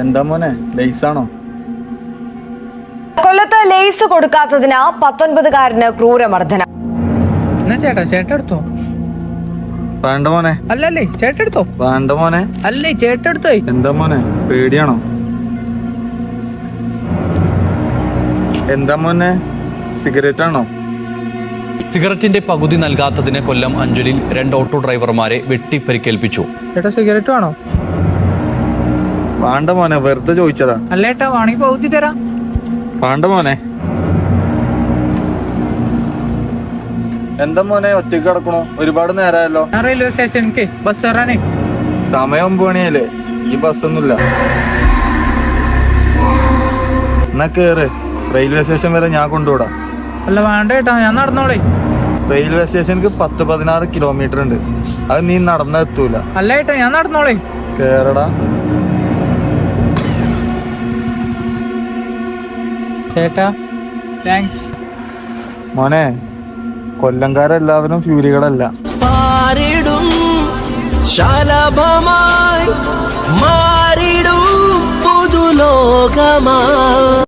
എന്താ മോനെ ലൈസാണോ? കൊല്ലത്ത് ലേസ് കൊടുക്കാത്തതിന് പത്തൊൻപതുകാരന് ക്രൂരമർദ്ദനം. എന്നാ ചേട്ടാ ചേട്ടൻ എടുത്തോ? വേണ്ട മോനെ. അല്ലല്ലേ ചേട്ടൻ എടുത്തോ? വേണ്ട മോനെ. അല്ലേ ചേട്ടൻ എടുത്തോ? എന്താ മോനെ പേടിയാണോ? എന്താ മോനെ സിഗരറ്റ് ആണോ സിഗരറ്റിന്റെ പകുതി നൽകാത്തതിന് കൊല്ലം അഞ്ചലിൽ രണ്ട് ഓട്ടോ ഡ്രൈവർമാരെ വെട്ടിപ്പരിക്കേൽപ്പിച്ചു. ചേട്ടാ സിഗരറ്റ് വേണോ? വേണ്ട മോനെ വെറുതെ ചോദിച്ചതാ. അല്ലേട്ടാ വേണമെങ്കിൽ പൗതി തരാം. വേണ്ട മോനെ എന്താ മോനെ ഒറ്റയ്ക്ക് കിടക്കണു? ഒരുപാട് നേരമായല്ലോ ഞാൻ റെയിൽവേ സ്റ്റേഷനിക്ക് ബസ് കയറാനേ സമയം ഒമ്പത് മണിയല്ലേ? ഈ ബസ്സൊന്നുമില്ല. എന്നാ കേറ്. റെയിൽവേ സ്റ്റേഷൻ വരെ ഞാൻ കൊണ്ടുവിടാം. അല്ല വേണ്ട കേട്ടോ ഞാൻ നടന്നോളേ. റെയിൽവേ സ്റ്റേഷനിക്ക് പത്ത് പതിനാറ് കിലോമീറ്റർ ഉണ്ട്. അത് നീ നടന്നെത്തൂല. അല്ല ഏട്ടാ ഞാൻ നടന്നോളേ. കേറടാ. ചേട്ടാ. താങ്ക്സ് മോനെ കൊല്ലംകാരെല്ലാവരും ഫ്യൂരികളല്ല. പാരിടും ശലഭമായി മാറിടും പുതുലോകമായി